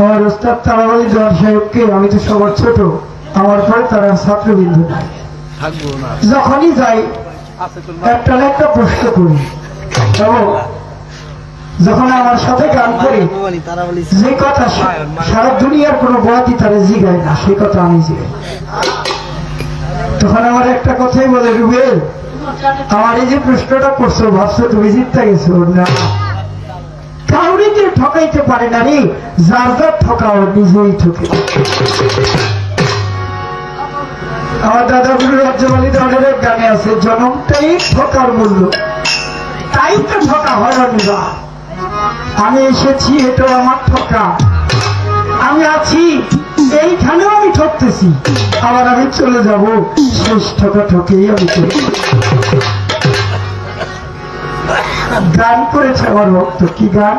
আমার ওস্তাদ তারাবালি জওয়ান সাহেবকে, আমি তো সবার ছোট, আমার পরে তারা ছাত্রবিন্দু যখনই যাই, একটা না একটা প্রশ্ন করি। যখন আমার সাথে গান করি, যে কথা সারা দুনিয়ার কোনো বয়াতি তারা জিগায় না, সেই কথা আমি জিগাই। তখন আমার একটা কথাই বলে, রুবেল, আমার এই যে প্রশ্নটা করছ, ভাবছ তুমি জিততে গেছো, না। কাউরে যে ঠকাইতে পারে না রে, যার যার ঠকাও নিজেই ঠকে। আমার দাদা গুরু ধরনের এক গানে আছে, জনমটাই ঠকার মূল্য। তাই তো ঠকা হয় অনিবা আমি এসেছি, এটা আমার ঠকা। আমি আছি, এইখানেও আমি ঠকতেছি। আবার আমি চলে যাব, শেষ ঠকা ঠকেই আমি চলে গান করেছে আমার ভক্ত, কি গান?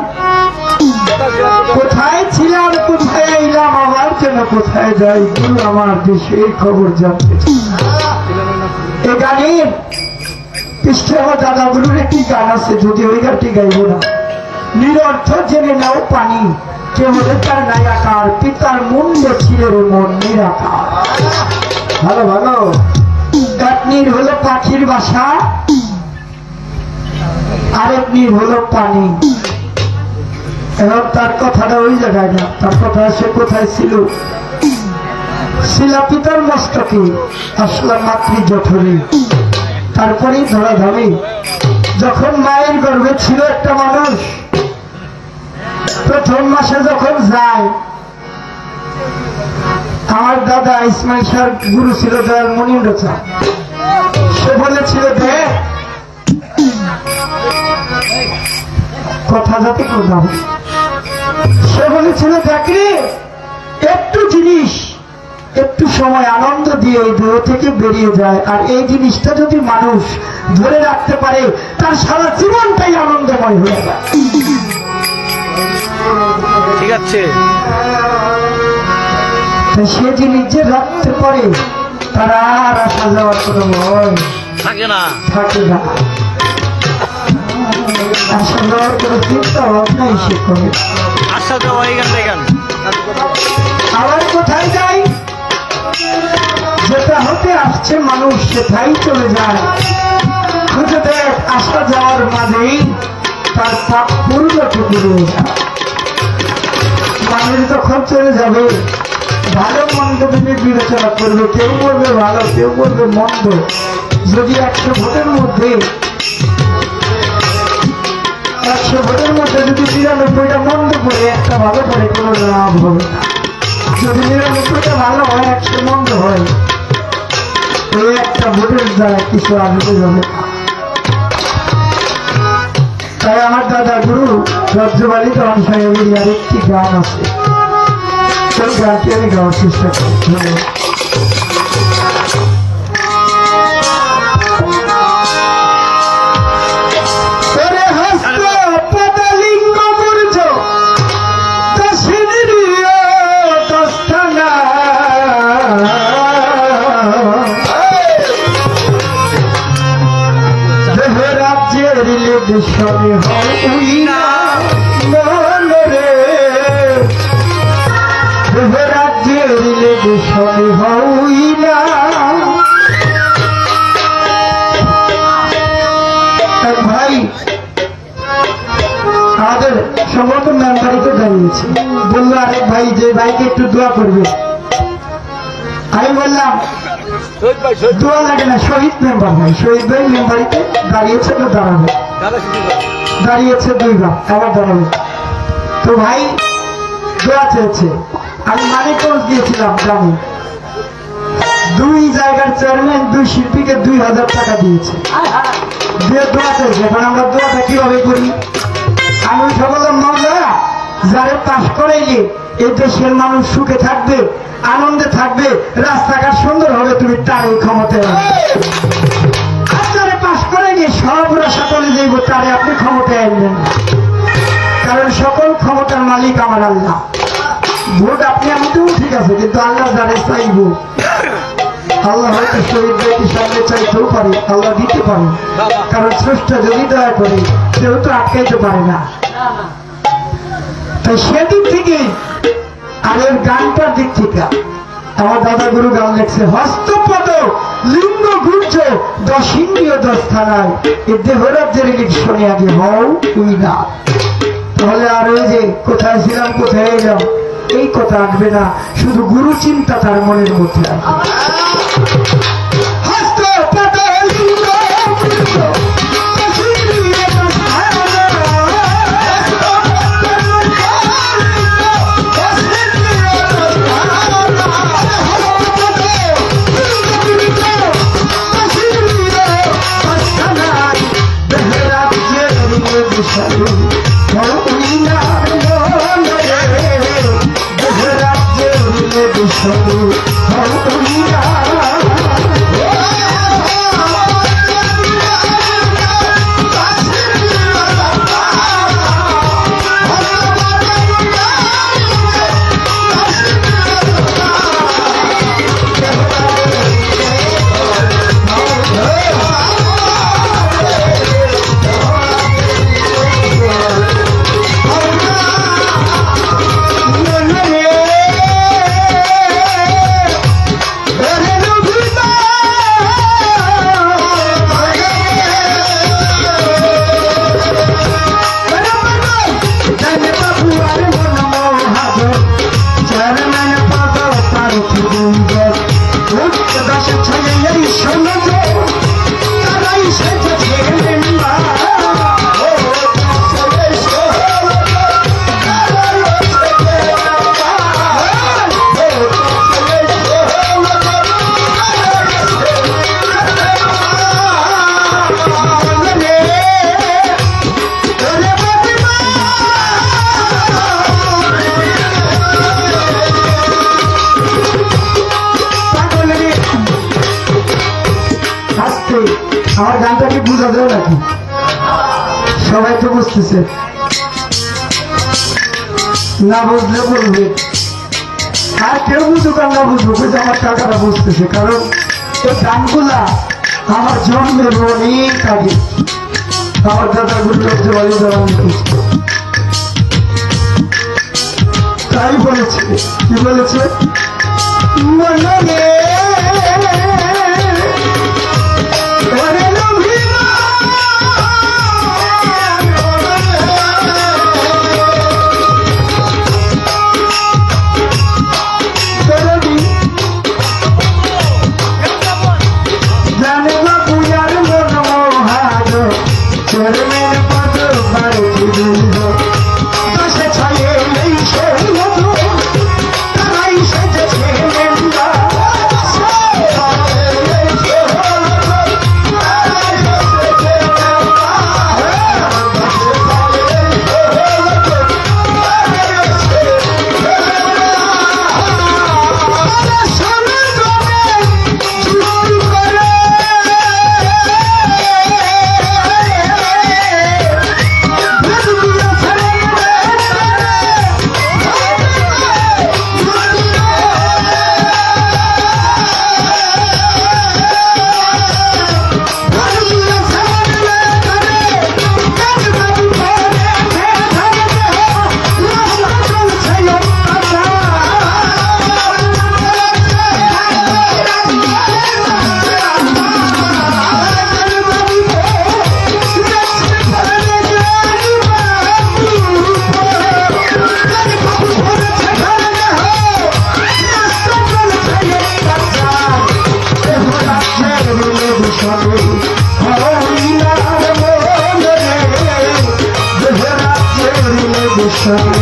কোথায় ছিলাম, কোথায় এলাম, আবার যেন কোথায় যাই, গুরু আমার দেশে খবর জানতে চাই। এ গানের আমার একটি গান আছে, যদি ওই গানটি গাইব না। নিরর্থ জেনে নাও পানি তার নায়াকার পিতার ছিলের মন নিরাকার। ভালো ভালো। এক নীর হলো পাখির বাসা আরেক নীর হলো পানি। এবং তার কথাটা ওই জায়গায় না, তার কথা সে কোথায় ছিল? শিলা পিতার মস্তকে আসলাম মাতৃ জঠরে। তারপরেই ধরা ধামি যখন মায়ের গর্ভে ছিল একটা মানুষ, প্রথম মাসে যখন যায়, আমার দাদা ইসমাইল শাহ গুরু ছিল দয়াল মনিন্দ্র চা সে বলেছিল দেখ কথা যাতে করলাম সে বলেছিল দেখরে একটু জিনিস একটু সময় আনন্দ দিয়ে এই দেহ থেকে বেরিয়ে যায়। আর এই জিনিসটা যদি মানুষ ধরে রাখতে পারে তার সারা জীবনটাই আনন্দময় হয়ে যায়। ঠিক আছে। সে জিনিস যে রাখতে পারে তারা আর আসা যাওয়ার কোনো ভয় থাকে না। থাকে না। আসা যাওয়ার কোনো চিন্তা ভাবনাই সে করে না। আশা দেওয়া এখান থেকে। আবার যেটা হতে আসছে মানুষ, সেটাই চলে যায়। খুঁজে দেখ আসা যাওয়ার মাঝেই তার পাপ পূর্ণটুকু রয়ে মানুষ যখন চলে যাবে, ভালো মন্দ তিনি বিবেচনা করবে। কেউ বলবে ভালো, কেউ বলবে মন্দ। যদি একশো ভোটের মধ্যে একশো ভোটের মধ্যে যদি নিরানব্বইটা মন্দ করে একটা ভালো করে কোনো লাভ হবে যদি নিরানব্বইটা ভালো হয়, একশো মন্দ হয় ওই একটা ভোটের দ্বারা কিছু আসবে যাবে তাই আমার দাদা গুরু রাজ্যবাড়ি তখন সাহেবের আরেকটি গান আছে। সেই গানটি আমি গাওয়ার চেষ্টা করি রাজ্যের লিডিশনে হই না রে লিডিশনে হই না ভাই সম্ভবত মেম্বারিতে দাঁড়িয়েছে বলল আরেক ভাই যে ভাইকে একটু দোয়া করবে আমি বললাম দোয়া লাগে না শহীদ মেম্বার ভাই শহীদ ভাই মেম্বারিতে দাঁড়িয়েছে তো দাঁড়াবে। দাঁড়িয়েছে দুইবার আবার দাঁড়াবে। তো ভাই দোয়া চেয়েছে। আমি মানিকগঞ্জ গিয়েছিলাম জানি দুই জায়গার চেয়ারম্যান দুই শিল্পীকে দুই হাজার টাকা দিয়েছে। দিয়ে দোয়া চাইছে এখন আমরা দোয়াটা কীভাবে করি? আমি সকল মজা যারে পাশ করাইলে এই দেশের মানুষ সুখে থাকবে, আনন্দে থাকবে, রাস্তাঘাট সুন্দর হবে, তুমি তার এই ক্ষমতায় যারে পাশ করাইলে সব রাস্তা চলে যাইব তারে আপনি ক্ষমতায় আনবেন কারণ সকল ক্ষমতার মালিক আমার আল্লাহ। ভোট আপনি আমি তো ঠিক আছে, কিন্তু আল্লাহ যারে চাইব, আল্লাহ হয়তো শহীদ ব্যক্তি সামনে চাইতেও পারে, আল্লাহ দিতে পারে। কারণ স্রষ্টা যদি দয়া করে কেউ তো আটকাইতে পারে না। তাই সেদিক থেকে গানটার দিক থেকে আমার দাদা গুরু গান লেখছে, হস্তপদ, লিঙ্গ গুর্জ দশ ইন্দ্রিয় দশ থানায় এ দেহরাজ্যের ইলেকশনে আগে হও তুই না। তাহলে আর ওই যে কোথায় ছিলাম, কোথায় এলাম, এই কথা আসবে না, শুধু গুরু চিন্তা তার মনের মধ্যে আসবে না বুঝলে বলবে। আর কেউ বুঝুক আর না আমার টাকাটা বুঝতেছে, কারণ ওই গানগুলা আমার জন্মের অনেক আগে। আমার দাদা গুরুত্ব বাড়ি দেওয়া তাই বলেছে, কি বলেছে? মনে show.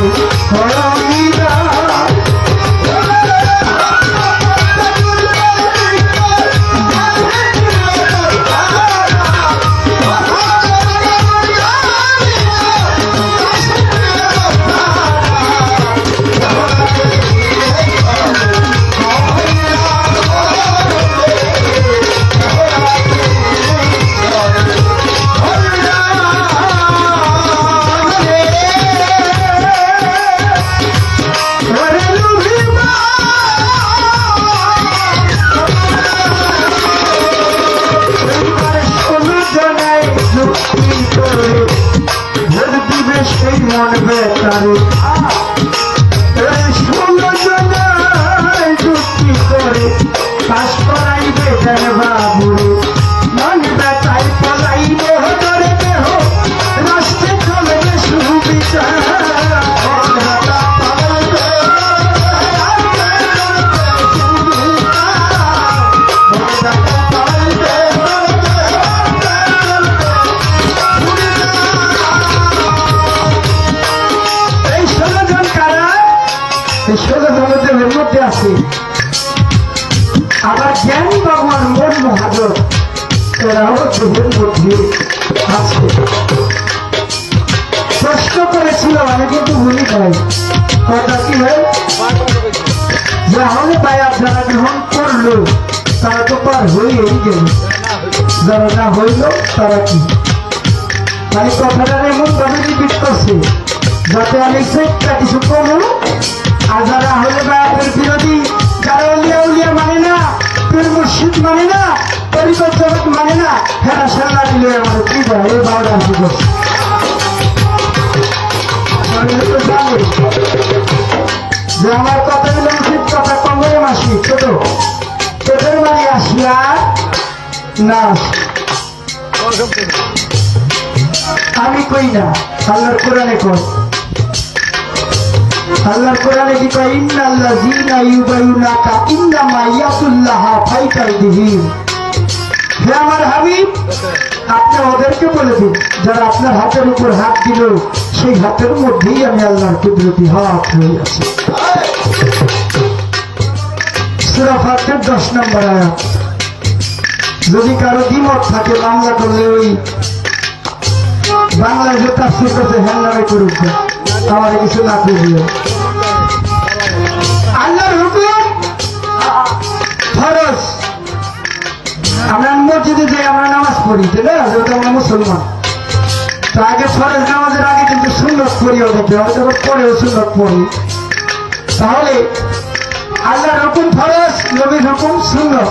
হইল তারা কি? মানে কথাটা এমন ভাবে রিপিট করছে। যাতে আমি সেটটা কিছু কমু আর যারা হলে বায়াতের বিরোধী, যারা উলিয়া উলিয়া মানে না, পীর মুর্শিদ মানে না তরিকত জগৎ মানে না হ্যাঁ সাল্লা দিলে আমার কি দেয় এই বারোটা যে আমার কথাগুলো উচিত কথা কমে মাসি, ছোট। তোদের বাড়ি আসিয়া না আসি। আমি কই না? আল্লাহর কোরআনে কই? আল্লাহর কোরআনে কি কয়? ইন্না আল্লাযীনা ইউবাইয়ুনাকা ইন্নামা ইয়াতুল্লাহ ফাইকাইদিহিম হে আমার হাবিব, আপনি ওদেরকে বলে দিন, যারা আপনার হাতের উপর হাত দিল, সেই হাতের মধ্যেই আমি আল্লাহর কুদরতি হাত হয়ে আছি। সূরা ফাতির দশ নম্বর আয়াত। যদি কারও দ্বিমত থাকে, বাংলা করলে ওই বাংলায় যে তাফসির করতে হ্যান নামে করুক। আমার কিছু না ফরজ। আমরা মসজিদে যাই, আমরা নামাজ পড়ি না? যেহেতু আমরা মুসলমান। তো আগে ফরজ নামাজের আগে কিন্তু সুন্নত পড়ি ওদেরকে হয়তো পরেও পড়ি। তাহলে আল্লাহর হুকুম ফরজ, নবীর হুকুম সুন্নত।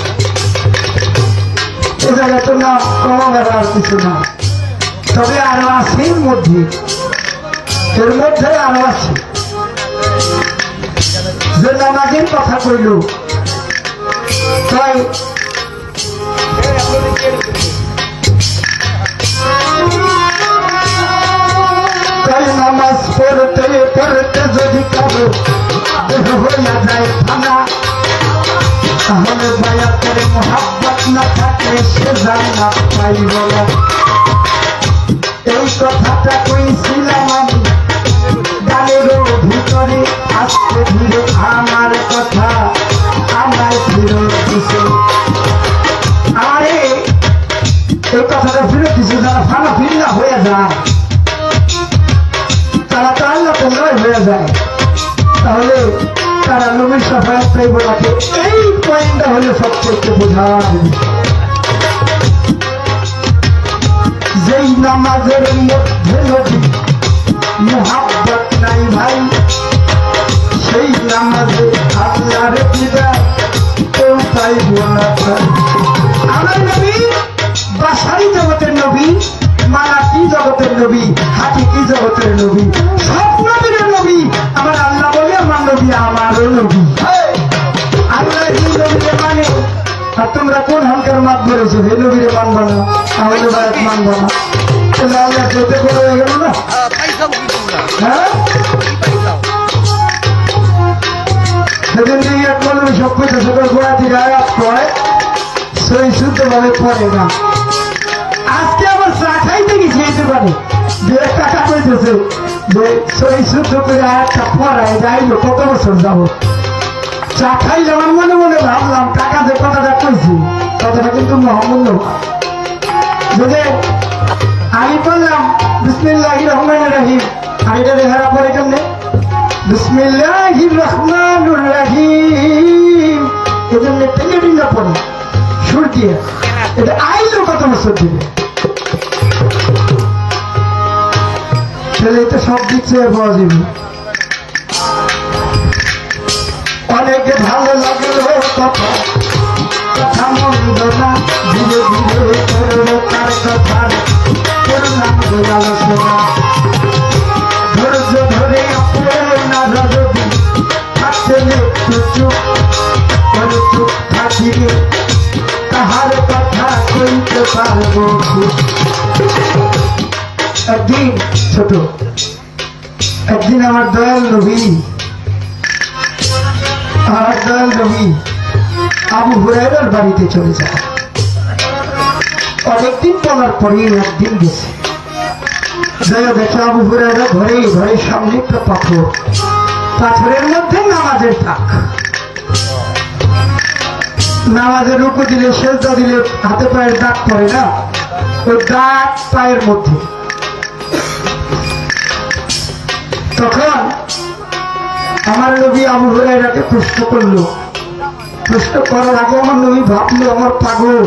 এ জায়গায় তো না কমাবার আর কিছু না। তবে আরও আছে মধ্যে। এর মধ্যে আরও আছে। যে নামাজের কথা কইল। তাই নামাজ পড়তে পড়তে যদি কারও হইয়া যায় থানা তাহলে বায়াতের মোহাব্বত না থাকলে সে জান্নাত পাইব না এই কথাটা কইছিলাম আমি গানেরও ভিতরে আজকে ধীরে আমার কথা, আমার ফিরত দিছে। আরে, এই কথাটা ফিরত দিছে যারা ফানা ফিল্লা হয়ে যায়। তারা তো আল্লাহ তোমরাই হয়ে যায়। তাহলে তারা নবীর সাফায়াত নাকি এই পয়েন্টটা হলে সবচেয়ে বোঝার যেই নামাজের নাই ভাই। সেই নামাজে আল্লাহর পিতা কেউ পাইব না। আমার নবী, বাসারি জগতের নবী, মালাকি জগতের নবী, হাকিকি জগতের নবী, সব নবীর নবী বলে আমার নবী নবী আল্লাহ নবীরে মানে। আর তোমরা কোন হালকার মাত বলেছ হে নবীরে মানবো না আমাদের বায়াত মানবো না। করে হয়ে গেল না? হ্যাঁ? সেদিন দিয়ে এক মৌলবী সব কিছু সকল গোড়া থেকে আয়াত পড়ে সেই শুদ্ধ পড়ে না। আজকে আবার চা খাইতে গেছি এই দোকানে। দু এক টাকা কইতেছে। সেই শুদ্ধ করে আয়াতটা পড়ায় যাইলো কত বছর যাব চা খাই আমার মনে মনে ভাবলাম টাকা যে কথাটা কইছি কথাটা কিন্তু মহামূল্য যদি আমি বললাম বিসমিল্লাহ রহমান রাহিম আর এটা রেহারা পরে। কেমনে বিসমিল্লাহির রহমানুর রহিম এজন্য টেলিভিশন পড়ে সুর দিয়ে এটা আইলো কত বছর দিবে ছেলে তো সব দিক থেকে পাওয়া অনেক ভালো লাগল কথা। কথা মন্দ না, ধীরে ধীরে ধরে না যদি তাহার কথা কইতে পারব। একদিন ছোট, একদিন আমার দয়াল আমার দয়াল আবু বাড়িতে চলে যায়। অনেকদিন পরেই একদিন গেছে। দেখে আবু ঘরে ঘরে পাথর। পাথরের মধ্যে নামাজের থাক। নামাজের রুকু দিলে, সেজদা দিলে হাতে পায়ের দাগ পড়ে না? ওই দাগ পায়ের মধ্যে। তখন আমার নবী আবু হুরাইরাকে প্রশ্ন করল। প্রশ্ন করার আগে আমার নবী ভাবলো, আমার পাগল।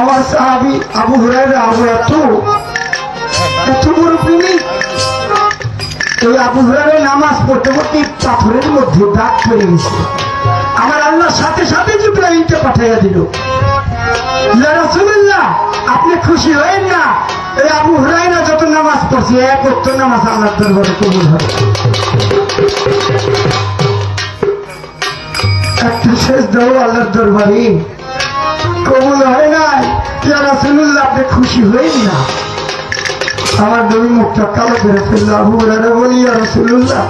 আমার সাহাবি আবু হুরাইরা আবু এত এত বড় প্রেমিক। আবু হুরাইরা নামাজ পড়তে পড়তে পাথরের মধ্যে দাগ পড়ে গেছে। আমার আল্লাহর সাথে সাথে জিব্রাহিমকে পাঠাইয়া দিল। আপনি খুশি হয়েন না? যত নামাজ পড়ছে, এক অক্ত নামাজ আল্লাহর দরবারে কবুল হবে। একটা শেষ দাও আল্লাহর দরবারে কবুল হয় নাই। ইয়া রাসূলুল্লাহ খুশি হয়েন না? আমার নবী মুখটা কালো করে ফেলল। বলি, ইয়া রাসূলুল্লাহ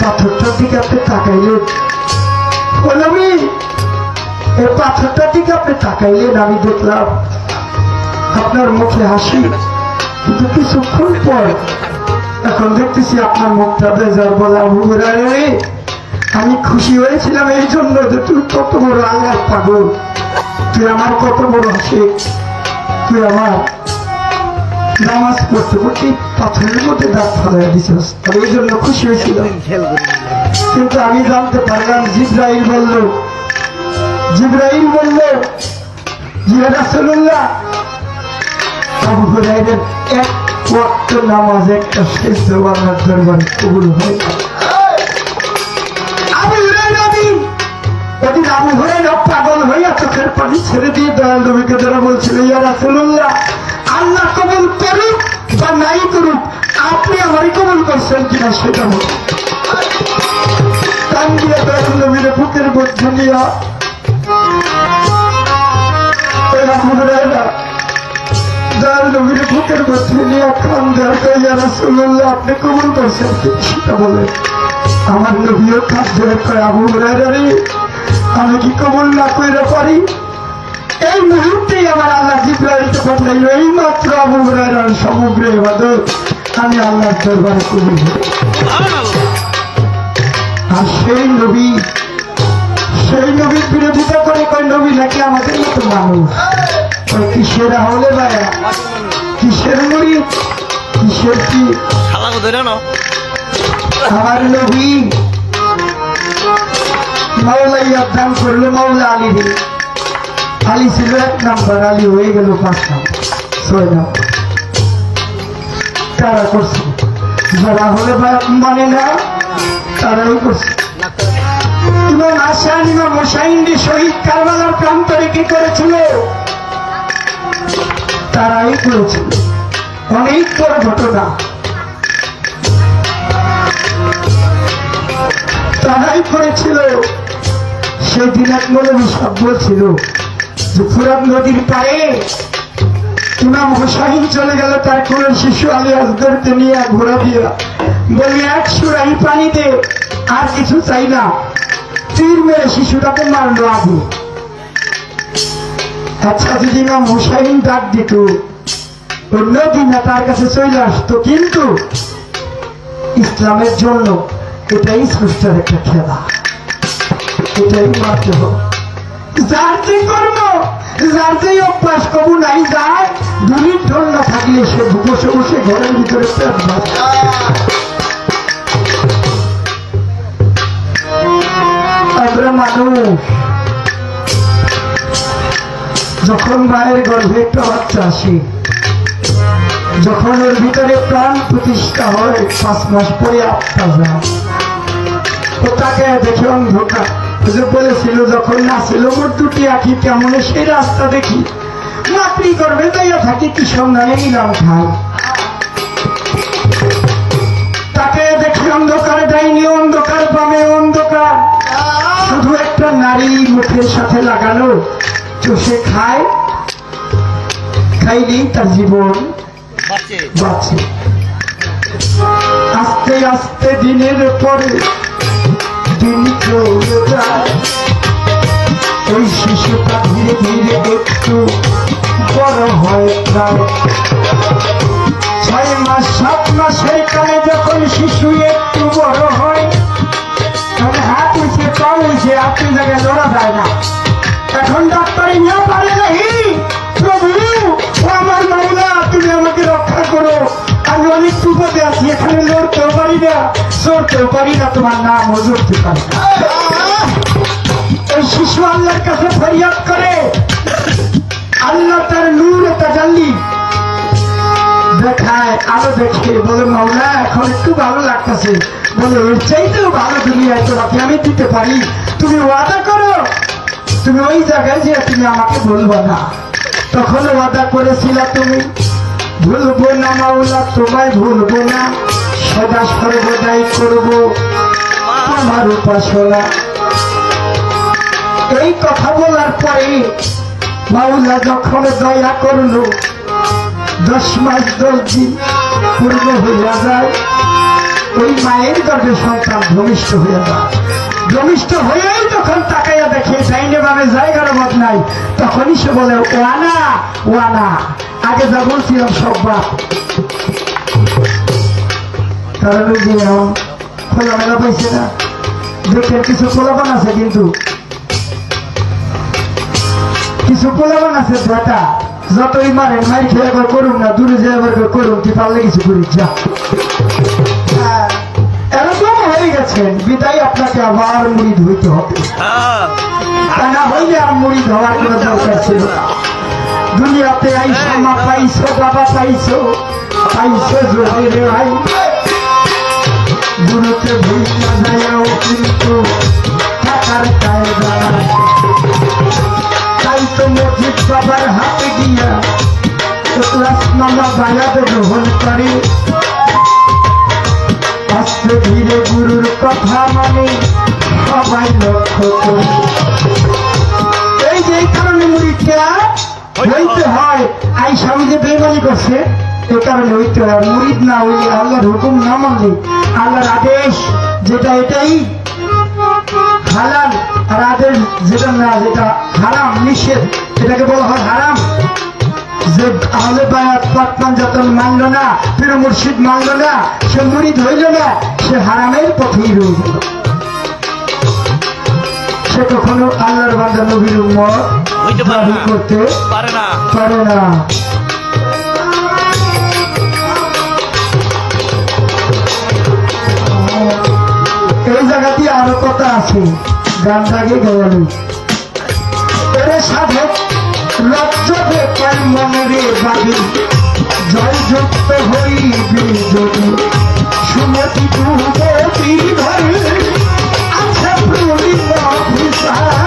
পাথরটার দিকে আপনি তাকাইলেন। ও এই পাথরটার দিকে আপনি তাকাইলেন, আমি দেখলাম আপনার মুখে হাসি, কিন্তু কিছুক্ষণ পর এখন দেখতেছি আপনার মুখটা বেজার বলা রে। আমি খুশি হয়েছিলাম এই জন্য যে তুই কত বড় আল্লাহ পাগল। তুই আমার কত বড় হাসি। তুই আমার নামাজ পড়তে পড়তে পাথরের মধ্যে দাঁত ফেলাই দিছিস। আমি এই জন্য খুশি হয়েছিলাম। কিন্তু আমি জানতে পারলাম জিব্রাইল বলল জিব্রাইল বলল জিয়া রাসূলুল্লাহ আবু হুরাইরার এক ওয়াক্ত নামাজ, একটা শেষ দেওয়ার দরবারে কবুল হয় আবু হুরাইরা দিন ওদিন আবু হুরাইরা পাগল হইয়া চোখের পানি ছেড়ে দিয়ে দয়াল নবীকে ধরে বলছিল, ইয়া রাসূলুল্লাহ, আল্লাহ কবুল করুক বা নাই করুক, আপনি আমারই কবুল করছেন কিনা সেটা বলুন। কান দিয়ে দয়াল নবীর বুকের মধ্যে নিয়া আবু হুরাইরা যার নবীর বুকের মধ্যে নিয়ে খান দেওয়া ইয়া আপনি কবুল করছেন? সেটা বলেন, আমার নবীও ধরে কয় আবু হুরায়রা আমি কি কবুল না কইরা পারি? এই মুহূর্তেই আমার আল্লাহ জিব্রাইলকে পাঠাইল এই মাত্র আবু হুরায়রার সমগ্র ইবাদত আমি আল্লাহর দরবারে কবুল আর সেই নবী, সেই নবীর বিরোধিতা করে কয়, নবী নাকি আমাদের মতো মানুষ? কিসের হলে ভাইয়া? কিসের মুড়ি? কিসের কি? আমার নবী। মাওলাইয়ার দান করল মাওলা আলী রে। আলী ছিল এক নাম্বার আলী হয়ে গেল পাঁচ নাম্বার। ছয় নাম্বার। তারা করছে। যারা হলে মানে না তারাই করছে। ইমাম হাসান ইমাম হোসাইনকে শহীদ কারবালার প্রান্তরে কি করেছিল? তারাই করেছিল অনেক বড় ঘটনা। তারাই করেছিল। সেদিন এক মৌলবী সব বলছিল যে ফুরাত নদীর পায়ে ইমাম হোসাইন চলে গেল তার কোন শিশু আলী আসগরকে নিয়ে ঘোরা দিয়া বলি এক সুরাই পানি দে আর কিছু চাই না। তীর মেরে শিশুটাকে মারলো আবু আচ্ছা যদি ইমাম হুসাইন ডাক দিত, অন্য দিনা তার কাছে চলে আসতো, কিন্তু ইসলামের জন্য এটাই সৃষ্টার একটা খেলা। এটাই মাত্র। যার যে কর্ম, যার যে অভ্যাস কবু নাই যায় দুলির ধন থাকলে সে বসে বসে ঘরের ভিতরে আমরা মানুষ। যখন মায়ের গর্ভে একটা বাচ্চা আসে, যখন ওর ভিতরে প্রাণ প্রতিষ্ঠা হয়, পাঁচ মাস পরে আত্মা যায়। ও তাকে দেখে অন্ধকার। যে বলেছিল, যখন নাছিল ওর দুটি আঁকি কেমন সেই রাস্তা দেখি? মাতৃ করবে তাইয়া থাকি, কি সন্ধানে নিলাম খাই? তাকে দেখে অন্ধকার, ডাইনি অন্ধকার পাবে অন্ধকার। শুধু একটা নারী মুখের সাথে লাগানো চষে খায় খাইলেই তার জীবন বাঁচে। আস্তে আস্তে দিনের পরে দিন চলে যায়। ওই শিশুটা ধীরে ধীরে একটু বড় হয় প্রায় ছয় মাস সাত মাসের কালে যখন শিশু একটু বড় হয় তখন হাত উঠে কম উঠে আপনি জায়গায় লড়া যায় না। এখন ডাক্তারি না পারে নাহি প্রভু, ও আমার মামলা তুমি আমাকে রক্ষা করো। আমি অনেক বিপদে আছি, এখানে লড়তেও পারি না চড়তেও পারি না, তোমার নাম ও পারি এই শিশু আল্লাহর কাছে ফরিয়াদ করে। আল্লাহ তার নূর তাজাল্লি। দেখায়, আলো দেখে, বলে মাওলা এখন একটু ভালো লাগতেছে। বলে এর চাইতেও ভালো দুনিয়ায় তোমাকে আমি দিতে পারি। তুমি ওয়াদা করো তুমি ওই জায়গায় যে তুমি আমাকে বলব না, তখন ওয়াদা করেছিল তুমি, ভুলবো না মাওলা, তোমায় ভুলবো না, সদা সর্বদাই করব আমার উপাসনা। এই কথা বলার পরে মাওলা যখন দয়া করল, দশ মাস, দশ দিন পূর্ণ হইয়া যায়, ওই মায়ের গর্ভে সন্তান ভূমিষ্ঠ হইয়া যায়। ভূমিষ্ঠ হয়েই তখন তাকাইয়া দেখে চাইনে ভাবে জায়গার অভাব নাই। তখনই সে বলে ওয়ানা ওয়ানা আগে যা বলছিলাম সব বাপ। কারণ কিছু করুন না দূরে যে করুন কি পারলে কিছু করি যা। হ্যাঁ, এরকম হয়ে গেছেন বিদায় আপনাকে আবার মুড়ি ধুইতে হবে। হ্যাঁ। তা না হইলে আর মুড়ি ধোয়ার কোনো দরকার ছিল না। দুনিয়াতে আইসো মা পাইছো বাবা পাইছো পাইছো যদি রে ভাই গুরুতে ভুইয়া যাও কিন্তু টাকার কায়দা। তাই তো মসজিদ বাবার হাতে গিয়া ক্লাস নামা বায়াতে গ্রহণ করে। আস্তে ধীরে গুরুর কথা মানে সবাই লক্ষ্য এই যে কারণে মুড়িটা হইতে হয়। আই স্বামী যে বেমানি করছে এই কারণে হইতে হয়। মুড়িদ না হইলে আল্লাহর হুকুম না মানলে আল্লাহর আদেশ যেটা এটাই হালাল, আর আদেশ যেটা না, যেটা হারাম, নিষেধ, এটাকে বলা হয় হারাম। যে আহলে বায়াত পাতমান যতন মানল না পীর মুর্শিদ মানল না সে মুড়িদ হইল না সে হারামের পথেই রয়ে গেল সে কখনো আল্লাহর বান্দা নবীর উম্মত দাবি করতে পারে না। পারে না। এই জায়গাতে আরও কথা আছে। গানটাকে গেল। এরে সাধক লজ্জবে পাই মনে বাড়ি জয় যুক্ত হইবে যদি সুমতি তুমি ধরে প্রবীণ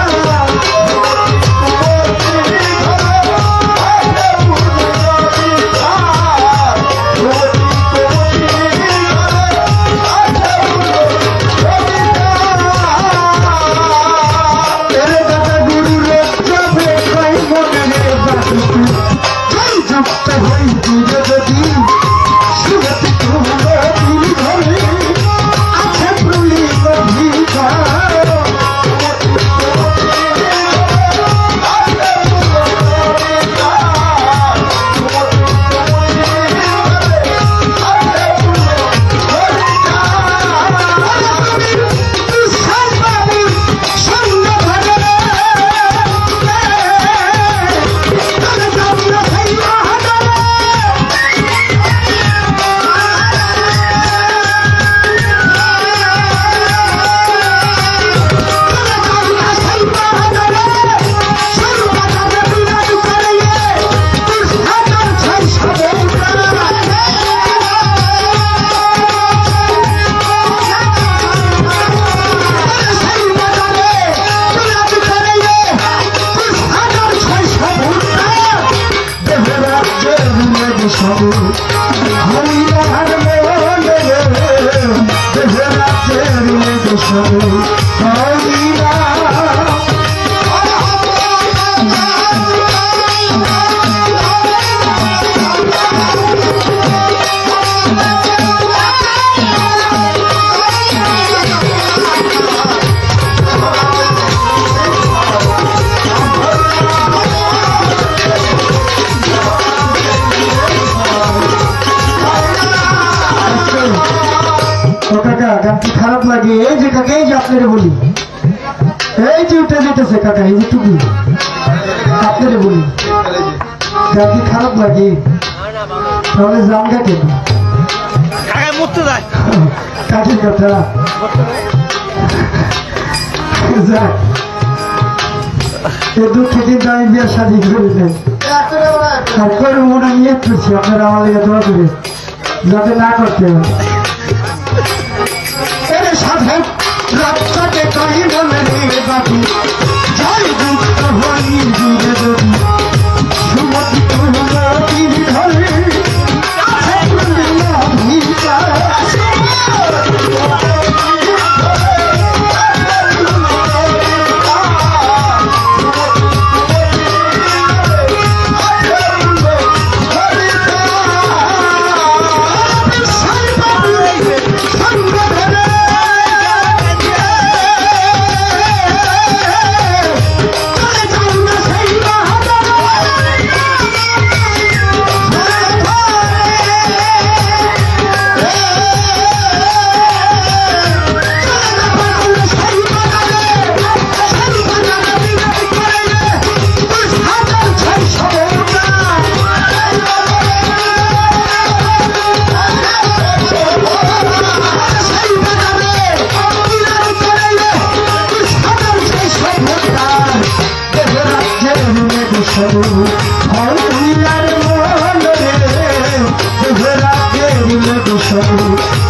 কি খারাপ লাগে এই যে কাকা এই যে আপনারে বলি। এই যে উঠে যেতেছে কাকা এই যে টুকু আপনারে বলি। কি খারাপ লাগে। তাহলে জানগা কেন কাকায় মরতে যায়। কাঠের কথা যাক। এ দুঃখে কিন্তু আমি বিয়ের শাদী করি নাই আর করব না নিয়ে করছি আপনারা লেগে দোয়া করে যাতে না করতে হয়। রাস্তাতে কাহিনা মনে বাকি যাই দুঃখ হই দূরে যদি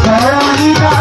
Sarah,